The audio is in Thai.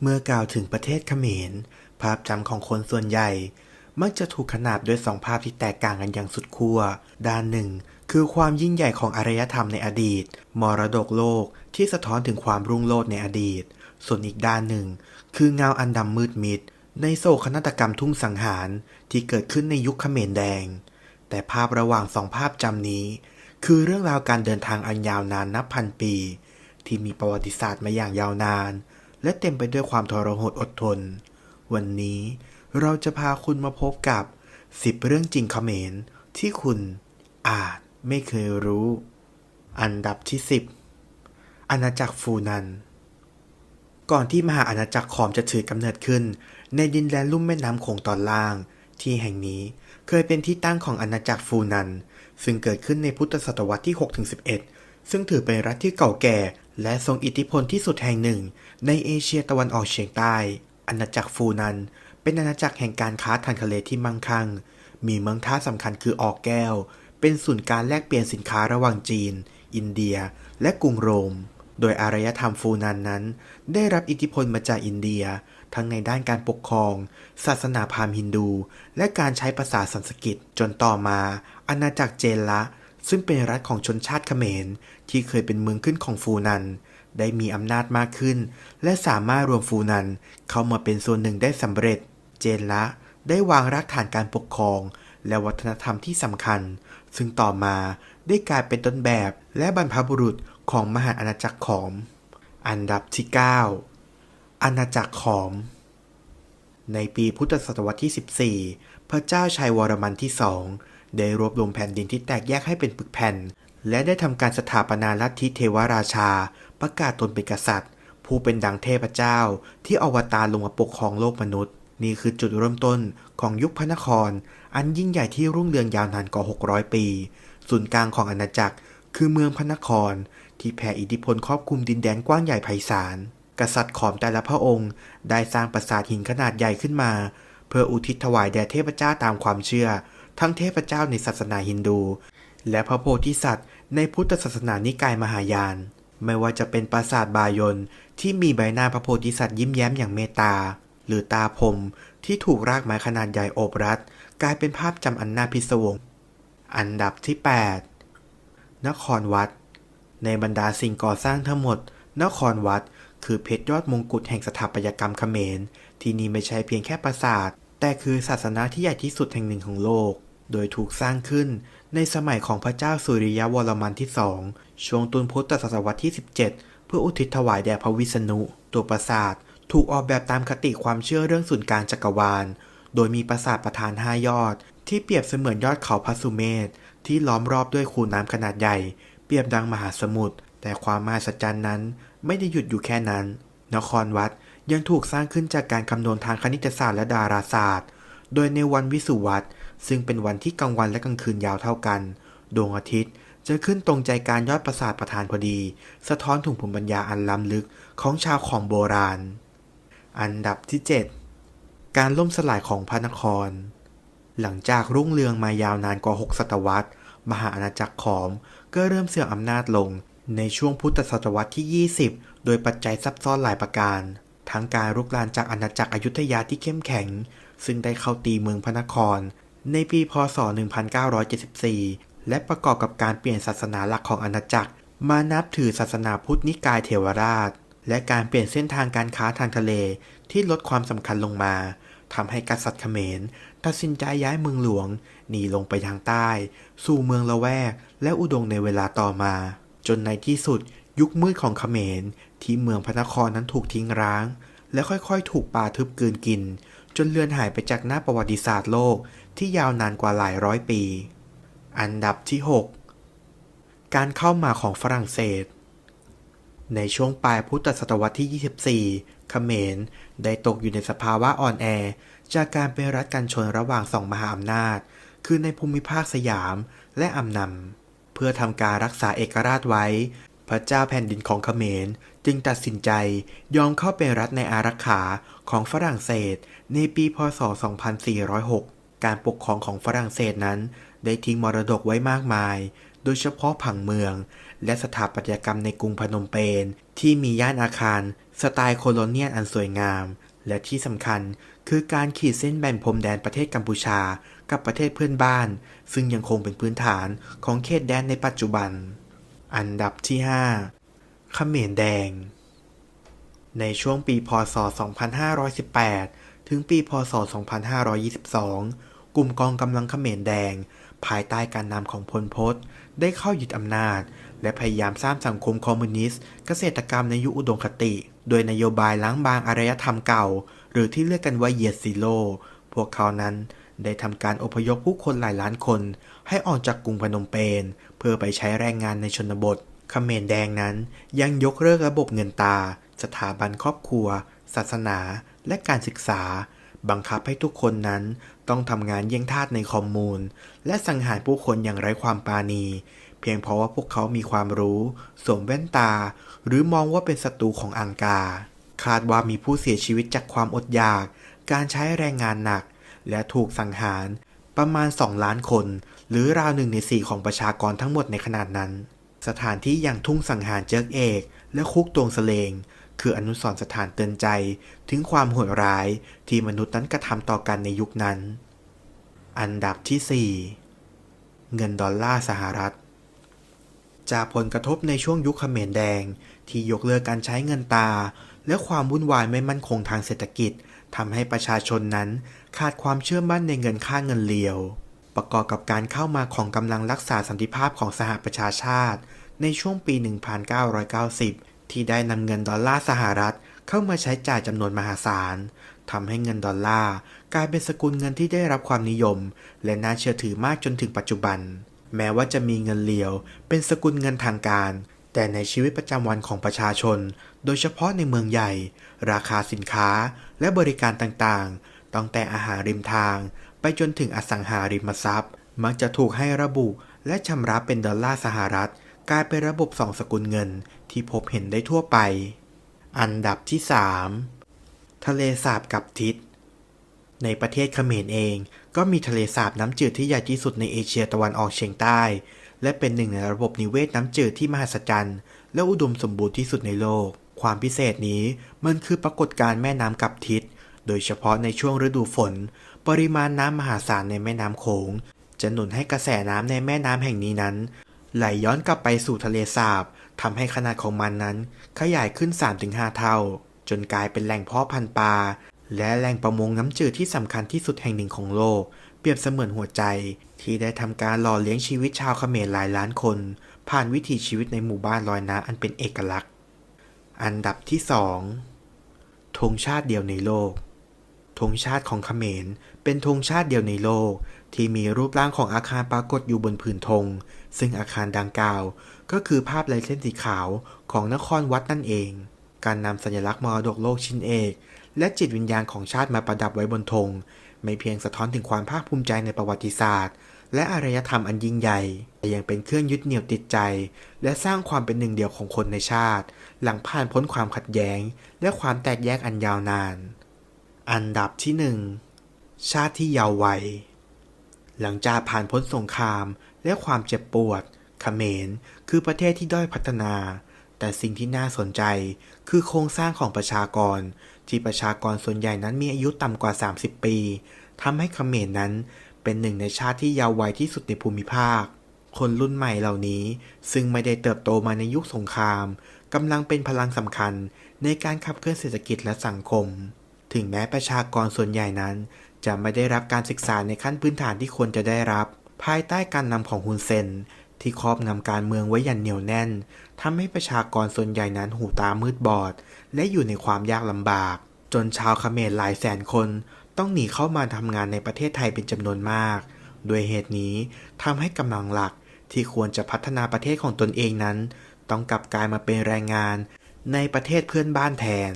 เมื่อกล่าวถึงประเทศเขมร ภาพจำของคนส่วนใหญ่ มักจะถูกขนาบด้วยสองภาพที่แตกต่างกันอย่างสุดขั้ว ด้านหนึ่ง คือความยิ่งใหญ่ของอารยธรรมในอดีต มรดกโลกที่สะท้อนถึงความรุ่งโรจน์ในอดีต ส่วนอีกด้านหนึ่ง คือเงาอันดำมืดมิด ในโศกนาฏกรรมทุ่งสังหารที่เกิดขึ้นในยุคเขมรแดง แต่ภาพระหว่างสองภาพจำนี้ คือเรื่องราวการเดินทางอันยาวนานนับพันปี ที่มีประวัติศาสตร์มาอย่างยาวนาน และเต็มไปด้วยความทรหดอดทน วันนี้เราจะพาคุณมาพบกับ 10 เรื่องจริงเขมรที่คุณอาจไม่เคยรู้ อันดับที่ 10 อาณาจักรฟูนัน ก่อนที่มหาอาณาจักรขอมจะถือกำเนิดขึ้น ในดินแดนลุ่มแม่น้ำโขงตอนล่าง ที่แห่งนี้เคยเป็นที่ตั้งของอาณาจักรฟูนัน ซึ่งเกิดขึ้นในพุทธศตวรรษที่ 6-11 ซึ่งถือเป็นรัฐที่เก่าแก่ และทรงอิทธิพลที่สุดแห่งหนึ่ง ในเอเชียตะวันออกเฉียงใต้ อาณาจักรฟูนัน เป็นอาณาจักรแห่งการค้าทางทะเลที่มั่งคั่ง มีเมืองท่าสำคัญคือออกแก้ว เป็นศูนย์การแลกเปลี่ยนสินค้าระหว่างจีน อินเดีย และกรุงโรม โดยอารยธรรมฟูนันนั้น ได้รับอิทธิพลมาจากอินเดีย ทั้งในด้านการปกครอง ศาสนาพราหมณ์ฮินดู และการใช้ภาษาสันสกฤตจนต่อมา อาณาจักรเจนละ ซึ่งเป็นรัฐของชนชาติเขมร ที่เคยเป็นเมืองขึ้นของฟูนัน ได้มีอำนาจมากขึ้น และสามารถรวมฟูนันเข้ามาเป็นส่วนหนึ่งได้สำเร็จ เจนละได้วางรากฐานการปกครอง และวัฒนธรรมที่สำคัญ ซึ่งต่อมาได้กลายเป็นต้นแบบและบรรพบุรุษของมหาอาณาจักรขอม อันดับที่ 9 อาณาจักรขอม ในปีพุทธศตวรรษที่ 14 พระเจ้าชัยวรมันที่สอง ได้รวบรวมแผ่นดินที่แตกแยกให้เป็นปึกแผ่น และได้ทำการสถาปนาลัทธิเทวราชา ประกาศตนเป็นกษัตริย์ ผู้เป็นดังเทพเจ้า ที่อวตารลงมาปกครองโลกมนุษย์ นี่คือจุดเริ่มต้นของยุคพระนคร อันยิ่งใหญ่ที่รุ่งเรืองยาวนานกว่า 600 ปี ศูนย์กลางของอาณาจักร คือเมืองพระนคร ที่แผ่อิทธิพลครอบคลุมดินแดนกว้างใหญ่ไพศาลกษัตริย์ขอมแต่ละพระองค์ ได้สร้างปราสาทหินขนาดใหญ่ขึ้นมา เพื่ออุทิศถวายแด่เทพเจ้าตามความเชื่อ ทั้งเทพเจ้าในศาสนาฮินดู และพระโพธิสัตว์ ในพุทธศาสนานิกายมหายาน ไม่ว่าจะเป็นปราสาทบายนที่มีใบหน้าพระโพธิสัตว์ยิ้มแย้มอย่างเมตตา หรือตาพรมที่ถูกรากไม้ขนาดใหญ่โอบรัดกลายเป็นภาพจำอันน่าพิศวง อันดับที่ 8 นครวัด ในบรรดาสิ่งก่อสร้างทั้งหมด นครวัด คือเพชรยอดมงกุฎแห่งสถาปัตยกรรมเขมร ที่นี่ไม่ใช่เพียงแค่ปราสาท แต่คือศาสนาที่ใหญ่ที่สุดแห่งหนึ่งของโลก โดยถูกสร้างขึ้นในสมัยของพระเจ้าสุริยวรมันที่สองช่วงต้นพุทธศตวรรษที่ 17 เพื่ออุทิศถวายแด่พระวิษณุ ตัวปราสาทถูกออกแบบตามคติความเชื่อเรื่องศูนย์กลางจักรวาล โดยมีปราสาทประธานห้ายอด ที่เปรียบเสมือนยอดเขาพระสุเมธที่ล้อมรอบด้วยคูน้ำขนาดใหญ่ เปรียบดังมหาสมุทรแต่ความมหัศจรรย์นั้น ไม่ได้หยุดอยู่แค่นั้น นครวัด ยังถูกสร้างขึ้นจากการคำนวณทางคณิตศาสตร์และดาราศาสตร์ โดยในวันวิสุวัตซึ่งเป็นวันที่กลางวันและกลางคืนยาวเท่ากัน ดวงอาทิตย์จะขึ้นตรงใจการยอดปราสาทประธานพอดี สะท้อนถึงภูมิปัญญาอันล้ำลึกของชาวขอมโบราณ อันดับที่ 7 การล่มสลายของพระนคร หลังจากรุ่งเรืองมายาวนานกว่า 6 ศตวรรษ มหาอาณาจักรขอมก็เริ่มเสื่อมอำนาจลงในช่วงพุทธศตวรรษที่ 20 โดยปัจจัยซับซ้อนหลายประการ ทั้งการรุกรานจากอาณาจักรอยุธยาที่เข้มแข็ง ซึ่งได้เข้าตีเมืองพระนคร ในปีพศ 1974 และประกอบกับการเปลี่ยนศาสนาหลักของอาณาจักร มานับถือศาสนาพุทธนิกายเทวราช และการเปลี่ยนเส้นทางการค้าทางทะเลที่ลดความสำคัญลงมาทำให้กษัตริย์เขมรตัดสินใจย้ายเมืองหลวงหนีลงไปทางใต้ สู่เมืองละแวก และอุดงในเวลาต่อมา จนในที่สุด ยุคมืดของเขมร ที่เมืองพระนครนั้นถูกทิ้งร้าง และค่อยๆ ถูกป่าทึบกืนกิน จนเลือนหายไปจากหน้าประวัติศาสตร์โลกที่ยาวนานกว่าหลายร้อยปี อันดับที่ 6 การเข้ามาของฝรั่งเศส ในช่วงปลายพุทธศตวรรษที่ 24 เขมรได้ตกอยู่ในสภาวะอ่อนแอ จากการเป็นรัฐกันชนระหว่างสองมหาอำนาจ คือในภูมิภาคสยามและอำนำเพื่อทำการรักษาเอกราชไว้ พระเจ้าแผ่นดินของเขมร จึงตัดสินใจยอมเข้าเป็นรัฐในอารักขาของฝรั่งเศส ในปีพศ 2406 การปกครองของฝรั่งเศสนั้น ได้ทิ้งมรดกไว้มากมาย โดยเฉพาะผังเมือง และสถาปัตยกรรมในกรุงพนมเปญที่มีย่านอาคาร สไตล์โคโลเนียลอันสวยงาม และที่สำคัญคือการขีดเส้นแบ่งพรมแดนประเทศกัมพูชา กับประเทศเพื่อนบ้าน ซึ่งยังคงเป็นพื้นฐานของเขตแดนในปัจจุบัน อันดับที่5เขมรแดง ในช่วงปีพศ 2518 ถึงปีพศ 2522 กลุ่มกองกำลังเขมรแดง ภายใต้การนำของพลพศได้เข้ายึดอำนาจ และพยายามสร้างสังคมคอมมิวนิสต์ เกษตรกรรมในยุคอุดมคติ โดยนโยบายล้างบางอารยธรรมเก่า หรือที่เรียกกันว่าเยซิโล พวกเขานั้นได้ทำการอพยพผู้คนหลายล้านคนให้ออกจากกรุงพนมเปญ เพื่อไปใช้แรงงานในชนบทเขมรแดงนั้นยังยกเลิกระบบเงินตา สถาบันครอบครัว ศาสนา และการศึกษา บังคับให้ทุกคนนั้นต้องทำงานเยี่ยงทาสในคอมมูน และสังหารผู้คนอย่างไร้ความปราณี เพียงเพราะว่าพวกเขามีความรู้สวมแว่นตา หรือมองว่าเป็นศัตรูของอังกา คาดว่ามีผู้เสียชีวิตจากความอดอยาก การใช้แรงงานหนัก และถูกสังหาร ประมาณ 2 ล้านคน หรือราวหนึ่งในสี่ของประชากรทั้งหมดในขนาดนั้น สถานที่อย่างทุ่งสังหารเจิกเอก และคุกตวงสเลง คืออนุสรณ์สถานเตือนใจ ถึงความโหดร้ายที่มนุษย์นั้นกระทำต่อกันในยุคนั้น อันดับที่ 4 เงินดอลลาร์สหรัฐ จากผลกระทบในช่วงยุคเขมรแดง ที่ยกเลิกการใช้เงินตา และความวุ่นวายไม่มั่นคงทางเศรษฐกิจทำให้ประชาชนนั้น ขาดความเชื่อมั่นในเงินค่าเงินเลียว ประกอบกับการเข้ามาของกำลังรักษาสันติภาพของสหประชาชาติ ในช่วงปี 1990 ที่ได้นำเงินดอลลาร์สหรัฐเข้ามาใช้จ่ายจำนวนมหาศาลทำให้เงินดอลลาร์กลายเป็นสกุลเงินที่ได้รับความนิยม และน่าเชื่อถือมากจนถึงปัจจุบัน แม้ว่าจะมีเงินเลียว เป็นสกุลเงินทางการ แต่ในชีวิตประจำวันของประชาชน โดยเฉพาะในเมืองใหญ่ ราคาสินค้าและบริการต่างๆ ตั้งแต่อาหารริมทาง ไปจนถึงอสังหาริมทรัพย์ มักจะถูกให้ระบุและชำระเป็นดอลลาร์สหรัฐ กลายเป็นระบบสองสกุลเงินที่พบเห็นได้ทั่วไป อันดับที่ 3 ทะเลสาบกับทิศ ในประเทศเขมรเองก็มีทะเลสาบน้ำจืดที่ใหญ่ที่สุดในเอเชียตะวันออกเฉียงใต้ และเป็นหนึ่งในระบบนิเวศน้ำจืดที่มหัศจรรย์ และอุดมสมบูรณ์ที่สุดในโลก ความพิเศษนี้มันคือปรากฏการณ์แม่น้ำกับทิศ โดยเฉพาะในช่วงฤดูฝน ปริมาณน้ำมหาศาลในแม่น้ำโขง จะหนุนให้กระแสน้ำในแม่น้ำแห่งนี้นั้น ไหลย้อนกลับไปสู่ทะเลสาบทำให้ขนาดของมันนั้น ขยายขึ้น 3-5 เท่า จนกลายเป็นแหล่งเพาะพันธุ์ปลาและแหล่งประมงน้ำจืดที่สำคัญที่สุดแห่งหนึ่งของโลก เปรียบเสมือนหัวใจ ที่ได้ทำการหล่อเลี้ยงชีวิตชาวเขมรหลายล้านคน ผ่านวิถีชีวิตในหมู่บ้านลอยน้ำอันเป็นเอกลักษณ์ อันดับที่ 2ธงชาติเดียวในโลก ธงชาติของเขมร เป็นธงชาติเดียวในโลก ที่มีรูปร่างของอาคารปรากฏอยู่บนผืนธง ซึ่งอาคารดังกล่าว ก็คือภาพลายเส้นสีขาวของนครวัดนั่นเอง การนำสัญลักษณ์มรดกโลกชิ้นเอก และจิตวิญญาณของชาติมาประดับไว้บนธง ไม่เพียงสะท้อนถึงความภาคภูมิใจในประวัติศาสตร์ และอารยธรรมอันยิ่งใหญ่ แต่ยังเป็นเครื่องยึดเหนี่ยวติดใจ และสร้างความเป็นหนึ่งเดียวของคนในชาติ หลังผ่านพ้นความขัดแย้ง และความแตกแยกอันยาวนาน อันดับที่หนึ่งชาติที่เยาว์วัย หลังจากผ่านพ้นสงครามและความเจ็บปวดเขมรคือประเทศที่ด้อยพัฒนา แต่สิ่งที่น่าสนใจคือโครงสร้างของประชากร ที่ประชากรส่วนใหญ่นั้นมีอายุต่ำกว่า 30 ปีทำให้เขมรนั้นเป็นหนึ่งในชาติที่เยาว์วัยที่สุดในภูมิภาค คนรุ่นใหม่เหล่านี้ซึ่งไม่ได้เติบโตมาในยุคสงครามกำลังเป็นพลังสำคัญในการขับเคลื่อนเศรษฐกิจและสังคม ถึงแม้ประชากรส่วนใหญ่นั้น จะไม่ได้รับการศึกษาในขั้นพื้นฐานที่ควรจะได้รับ ภายใต้การนำของฮุนเซนที่ครอบงำการเมืองไว้อย่างเหนียวแน่นทำให้ประชากรส่วนใหญ่นั้นหูตามืดบอด และอยู่ในความยากลำบาก จนชาวเขมรหลายแสนคนต้องหนีเข้ามาทำงานในประเทศไทยเป็นจำนวนมาก โดยเหตุนี้ทำให้กำลังหลักที่ควรจะพัฒนาประเทศของตนเองนั้น ต้องกลับกลายมาเป็นแรงงานในประเทศเพื่อนบ้านแทน